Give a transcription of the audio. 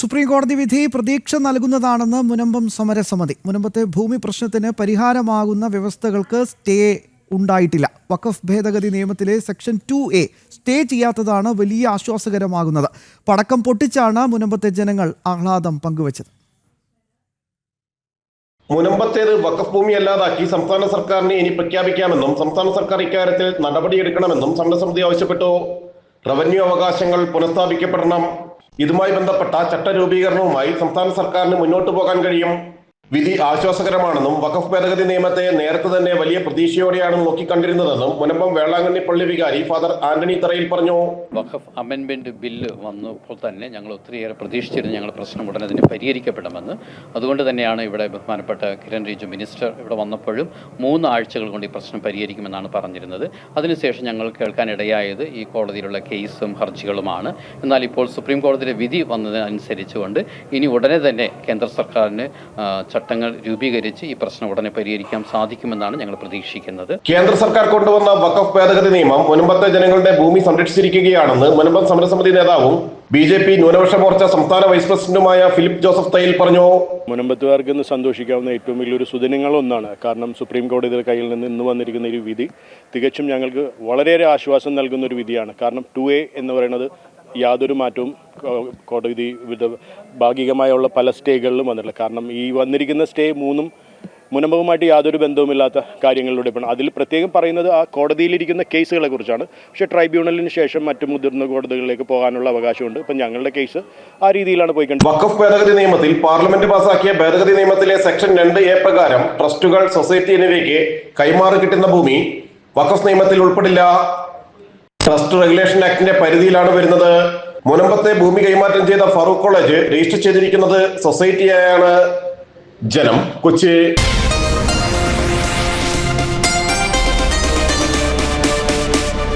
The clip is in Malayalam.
സുപ്രീം കോടതി വിധി പ്രതീക്ഷ നൽകുന്നതാണെന്ന് മുനമ്പം സമരസമിതി. മുനമ്പത്തെ ഭൂമി പ്രശ്നത്തിന് പരിഹാരമാകുന്ന വ്യവസ്ഥകൾക്ക് സ്റ്റേ ഉണ്ടായിട്ടില്ല. വഖഫ് ഭേദഗതി നിയമത്തിലെ സെക്ഷൻ ടു എ സ്റ്റേ ചെയ്യാത്തതാണ് വലിയ ആശ്വാസകരമാകുന്നത്. പടക്കം പൊട്ടിച്ചാണ് മുനമ്പത്തെ ജനങ്ങൾ ആഹ്ലാദം പങ്കുവച്ചത്. മുനമ്പത്തേത് വഖഫ് ഭൂമി അല്ലാതാക്കി സംസ്ഥാന സർക്കാരിനെ ഇനി പ്രഖ്യാപിക്കാമെന്നും സംസ്ഥാന സർക്കാർ ഇക്കാര്യത്തിൽ നടപടിയെടുക്കണമെന്നും സമരസമിതി ആവശ്യപ്പെട്ടു. റവന്യൂ അവകാശങ്ങൾ പുനഃസ്ഥാപിക്കപ്പെടണം. ഇതുമായി ബന്ധപ്പെട്ട ചട്ടരൂപീകരണവുമായി സംസ്ഥാന സർക്കാരിന് മുന്നോട്ട് പോകാൻ കഴിയും. വിധി ആശ്വാസകരമാണെന്നും വഖഫ് ഭേദഗതി നിയമത്തെ നേരത്തെ തന്നെ വലിയ പ്രതീക്ഷയോടെയാണ് നോക്കിക്കണ്ടിരുന്നതെന്നും മുനമ്പം വേളാങ്കണ്ണി പള്ളി വികാരി ഫാദർ ആന്റണി തറയിൽ പറഞ്ഞു. വഖഫ് അമെൻമെന്റ് ബില്ല് വന്നപ്പോൾ തന്നെ ഞങ്ങൾ ഒത്തിരിയേറെ പ്രതീക്ഷിച്ചിരുന്നു ഞങ്ങൾ പ്രശ്നം ഉടനെ തന്നെ പരിഹരിക്കപ്പെടുമെന്ന്. അതുകൊണ്ട് തന്നെയാണ് ഇവിടെ ബഹുമാനപ്പെട്ട കിരൺ റിജു മിനിസ്റ്റർ ഇവിടെ വന്നപ്പോഴും മൂന്ന് ആഴ്ചകൾ കൊണ്ട് ഈ പ്രശ്നം പരിഹരിക്കുമെന്നാണ് പറഞ്ഞിരുന്നത്. അതിനുശേഷം ഞങ്ങൾ കേൾക്കാനിടയായത് ഈ കോടതിയിലുള്ള കേസും ഹർജികളുമാണ്. എന്നാൽ ഇപ്പോൾ സുപ്രീം കോടതിയുടെ വിധി വന്നതിനനുസരിച്ചുകൊണ്ട് ഇനി ഉടനെ തന്നെ കേന്ദ്ര സർക്കാരിന് ചട്ടങ്ങൾ രൂപീകരിച്ച് ഈ പ്രശ്നം ഉടനെ പരിഹരിക്കാൻ സാധിക്കുമെന്നാണ് ഞങ്ങൾ പ്രതീക്ഷിക്കുന്നത്. കേന്ദ്ര സർക്കാർ കൊണ്ടുവന്ന വഖഫ് ഭേദഗതി നിയമം മുൻപത്തെ ജനങ്ങളുടെ ഭൂമി സംരക്ഷിച്ചിരിക്കുകയാണെന്ന് മുനമ്പം സമരസമിതി നേതാവും ബി ജെ പി ന്യൂനപക്ഷ മോർച്ച സംസ്ഥാന വൈസ് പ്രസിഡന്റുമായ ഫിലിപ്പ് ജോസഫ് തയ്യിൽ പറഞ്ഞു. മുനമ്പത്തുകാർക്ക് ഇന്ന് സന്തോഷിക്കാവുന്ന ഏറ്റവും വലിയൊരു സുദിനങ്ങളൊന്നാണ്. കാരണം സുപ്രീം കോടതിയുടെ കയ്യിൽ നിന്ന് ഇന്ന് വന്നിരിക്കുന്ന ഒരു വിധി തികച്ചും ഞങ്ങൾക്ക് വളരെയേറെ ആശ്വാസം നൽകുന്ന ഒരു വിധിയാണ്. കാരണം ടു എ എന്ന് പറയുന്നത് യാതൊരു മാറ്റവും കോടതി ഭാഗികമായുള്ള പല സ്റ്റേകളിലും വന്നിട്ടില്ല. കാരണം ഈ വന്നിരിക്കുന്ന സ്റ്റേ മൂന്നും മുനമ്പവുമായിട്ട് യാതൊരു ബന്ധവുമില്ലാത്ത കാര്യങ്ങളിലൂടെ പോകണം അതിൽ പ്രത്യേകം പറയുന്നത് ആ കോടതിയിലിരിക്കുന്ന കേസുകളെ കുറിച്ചാണ്. പക്ഷേ ട്രൈബ്യൂണലിന് ശേഷം മറ്റു മുതിർന്ന കോടതികളിലേക്ക് പോകാനുള്ള അവകാശമുണ്ട്. ഇപ്പം ഞങ്ങളുടെ കേസ് ആ രീതിയിലാണ് പോയിക്കൊണ്ടിരിക്കുന്നത്. വഖഫ് ഭേദഗതി നിയമത്തിൽ പാർലമെന്റ് പാസാക്കിയ ഭേദഗതി നിയമത്തിലെ സെക്ഷൻ രണ്ട് എ പ്രകാരം ട്രസ്റ്റുകൾ സൊസൈറ്റി എന്നിവയ്ക്ക് കൈമാറി കിട്ടുന്ന ഭൂമി വഖഫ് നിയമത്തിൽ ഉൾപ്പെടില്ല. ട്രസ്റ്റ് റെഗുലേഷൻ ആക്ടിന്റെ പരിധിയിലാണ് വരുന്നത്. മുനമ്പത്തെ ഭൂമി കൈമാറ്റം ചെയ്ത ഫറൂഖ് കോളേജ് രജിസ്റ്റർ ചെയ്തിരിക്കുന്നത് സൊസൈറ്റിയായാണ് ജനം കൊച്ചി.